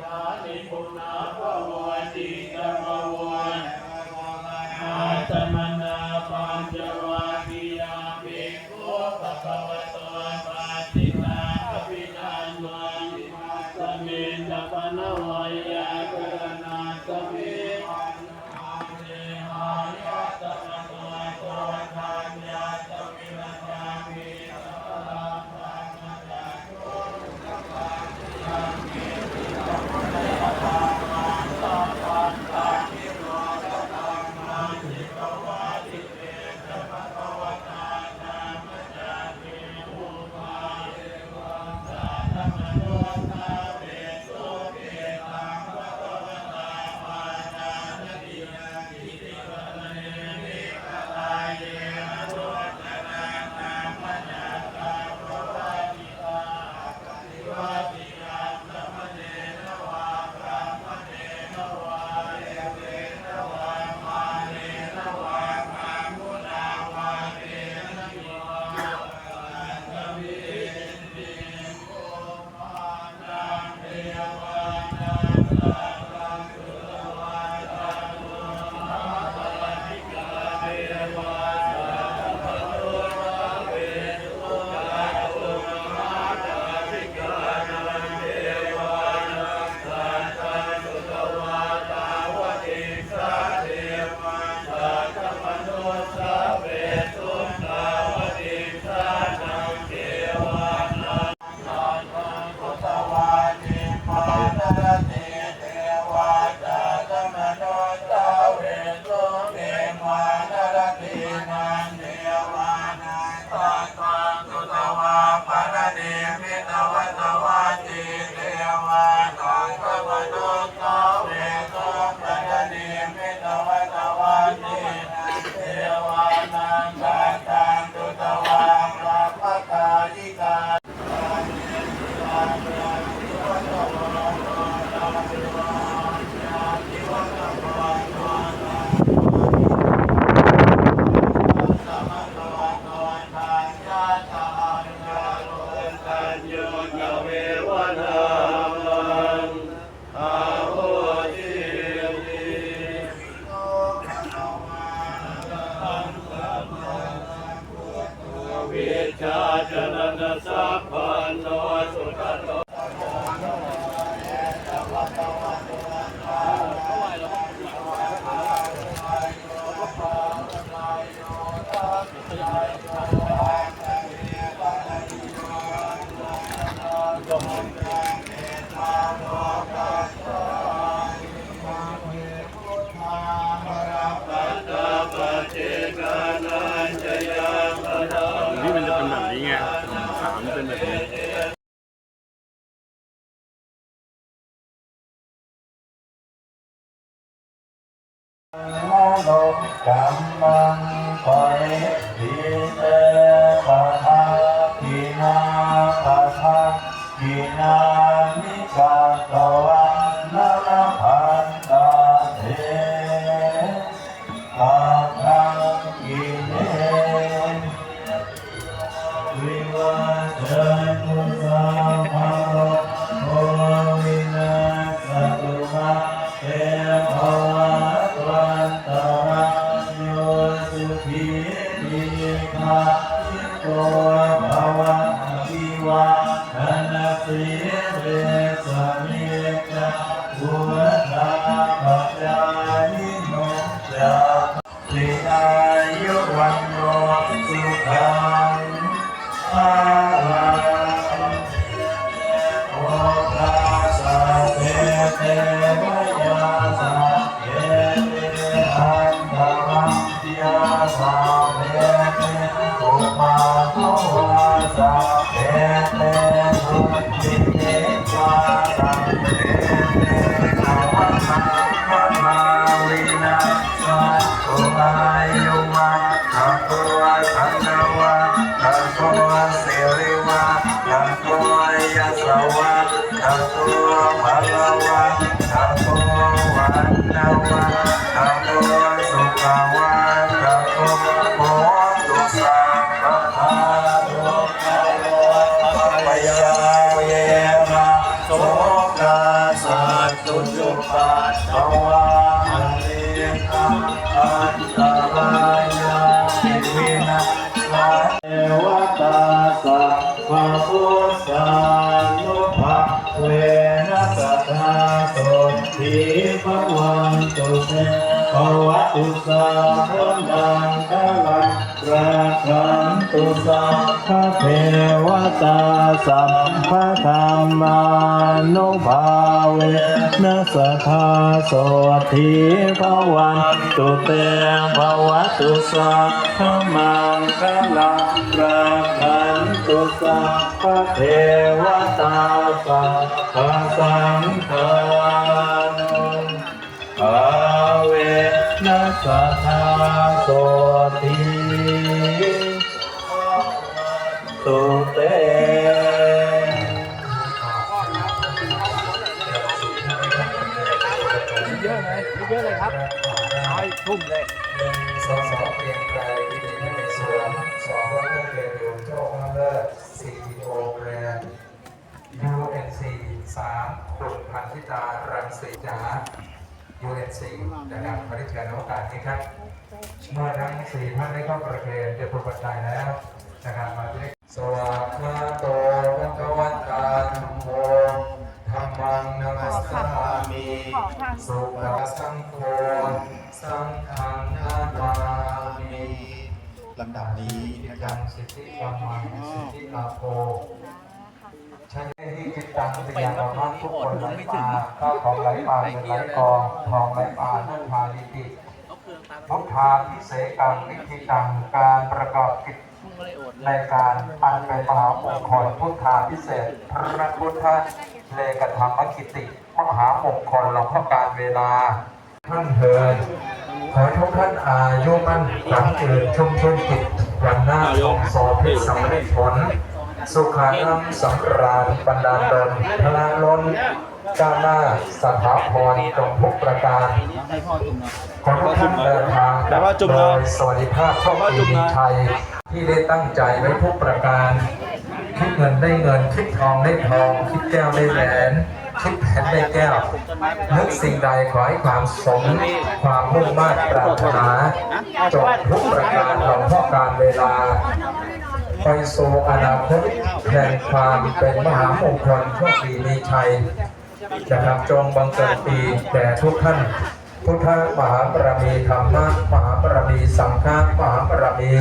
ทานิพุนาภวติตม ชนะสัพ ทีภวันตุเตภวตุสาธุนังกลังราคันตุสัพพะเทวตาสัมภะธรรมานุภาเวนัสตาโสทีภวันตุเตภวตุสัพพะมังคลังราคันตุสัพพะเทวตาสัพพะสังฆา เยอะเลยอะเลยครับร้อยทุ่มเลยสองสองเปลี่ยนแปลงวิธีในส่วนสองว่าเพื่อเรียนรู้โชคอันเลิศสี่โอแบรนด์ UNC สามคุณพันธิตารังสีจ๋า UNC นะครับขอได้เชิญโอกาสนี้ครับเมื่อทั้งสี่ท่านได้เข้าประเคนเดือดปุปัจจัยแล้วนะครับมาที่สวากขาโตภะ สุปสังโฆสังฆังนามามิลำดับนี้นะครับสิทธิความมังสิทธิลาโภใช้ที่จิตตังปฏิญาณของทุกคนไหลมาข้าวของไหลมาเงินไหลกองทองไหลมานั่นพาลิติพุทธาพิเศษกังนิธิตังการประกอบกิจในการอันเป็นมหามงคลพุทธาพิเศษพระพุทธเลกธรรมกิติ มหามงคลหลวงพ่อการเวลา ท่านเถิดขอทุกท่านอายุมั่นขวัญยืนชุ่มชื่นจิตวันหน้าทรงสอบพิสำเร็จผล สุขานังสำราญบรรดาลดลพลาล้นก้าวหน้าสถาพรจงทุกประการขอทุกท่านเดินทางโดยสวัสดิภาพโชคดีมีชัยที่ได้ตั้งใจไว้ทุกประการ คิดเงินได้เงิน คิดทองได้ทอง คิดแก้วได้แหวน คิดแผ่นได้แก้ว นึกสิ่งใดขอให้ความสมความมุ่งมั่นปรารถนาจบทุกประการหลงพ่อการเวลาไปสู่อนาคตแห่งความเป็นมหามงคลโชคดีมีชัยจะนำจงบังเกิดปีแต่ทุกท่าน พุทธมหาบารมีธรรมะมหาบารมีสังฆมหาบารมี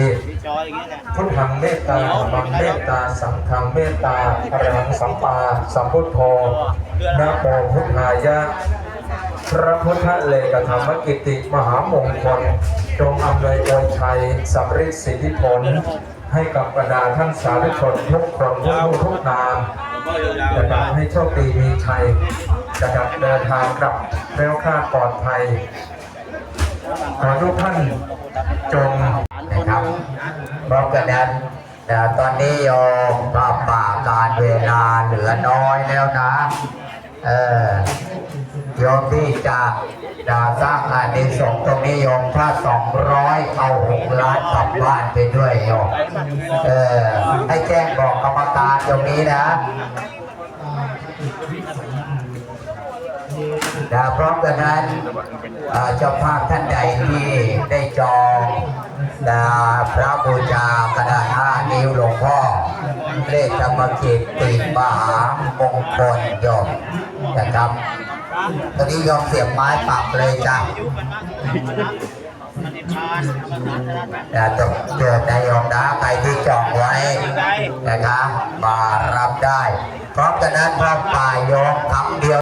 พุทธังเมตตาธรรมังเมตตาสังฆังเมตตาอรหังสัมปาสัมพุทโธนะโมพุทธายะพระพุทธเลกธรรมกิติมหามงคลจงอำนวยอวยชัยสำริดสิทธิผล ให้กับบรรดาท่านสาธุชนทุกคนทุกทุกนามจะทำให้โชคดีมีชัย จะดับเดินทางกลับแคล้วคลาดปลอดภัยขอทุกท่านจงนะครับเพราะฉะนั้นแต่ตอนนี้โยมป่าป่าการเวลาเหลือน้อยแล้วนะ เออโยมที่จะจะสร้างอานิสงส์ตรงนี้โยมถ้าสองร้อยเอาหกล้านกลับบ้านไปด้วยโยมเออให้แจ้งบอกกรรมการตรงนี้นะ นะพราะฉะนั้นเจ้าภาพท่านใดที่ได้จองนะพระบูชากระดาษห้านิ้วหลวงพ่อเลขธรรมกิจติมหามงคลโยมนะครับ ตอนนี้โยมเสียบไม้ปักเลยจ้ะนะจบเกิดนายโยมนะใครที่จองไว้นะครับมารับได้ พราะฉะนั้นพระป่ายโยมคำเดียว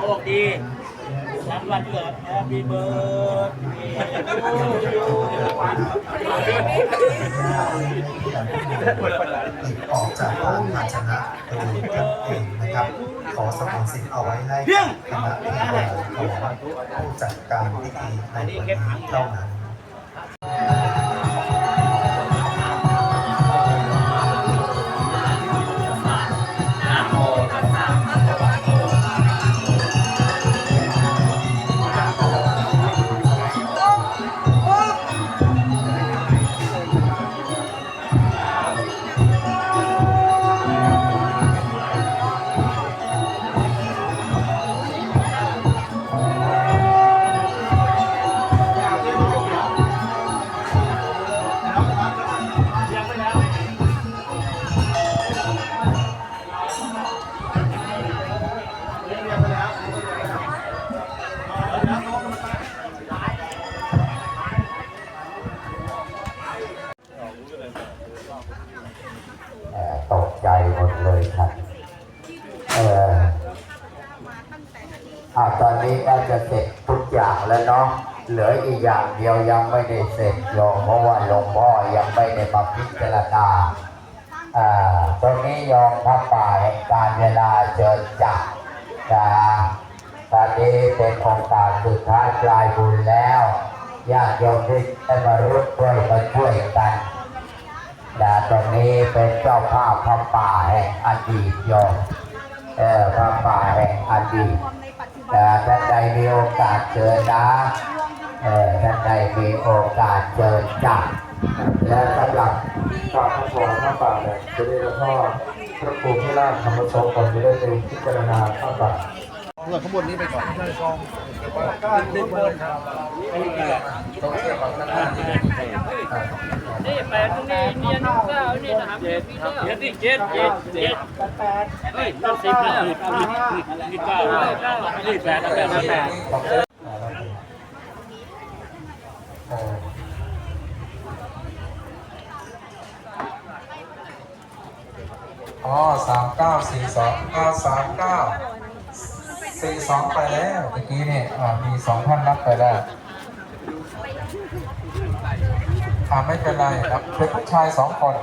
โชคดี วันวันเกิดแฮปปี้เบิร์ดออกจากบ้านภาชนะโดยท่านเองนะครับ ขอสมนสิทธิ์เอาไว้ให้คณะผู้บริหารของผู้จัดการพิธีในวันนี้เท่านั้น ใจหมดเลยครับเออตอนนี้อาจจะเสร็จทุกอย่างแล้วเนาะ เหลืออีกอย่างเดียวยังไม่ได้เสร็จยอมเพราะว่าหลวงพ่อยังไม่ได้มาพิจารณาตรงนี้ยอมพระป่าแห่งการเวลาเจอจักนะตอนนี้เป็นองค์การสุดท้ายปลายบุญแล้วยาติอยมที่ได้มารู้ด้วยมาช่วยกัน นะตรงนี้เป็นเจ้าภาพพระป่าแห่งอดีตโยมเออพระป่าแห่งอดีตแต่ท่านใดมีโอกาสเจอนะเออท่านใดมีโอกาสเจอจักรและสำหรับกราบพระพรพระป่าเนี่ยจะได้รับพ่อพระครูพิราชธรรมโสพลจะได้ไปพิจารณาพระป่าเมื่อขบวนนี้ไปก่อนนี่ แปดตรงนี้เนียนเก้านี่นะครับเจ็ดเจ็ดเจ็ดเจ็ดเจ็ดแปดเฮ้ยต้นสิบแล้วนี่เก้านี่แปดแปดแปดอ๋อสามเก้าสี่สองเก้าสามเก้าสี่สองไปแล้วเมื่อกี้นี่มีสองท่านรับไปแล้ว อ่าไม่เป็นไรครับเป็นผู้ชายสองคน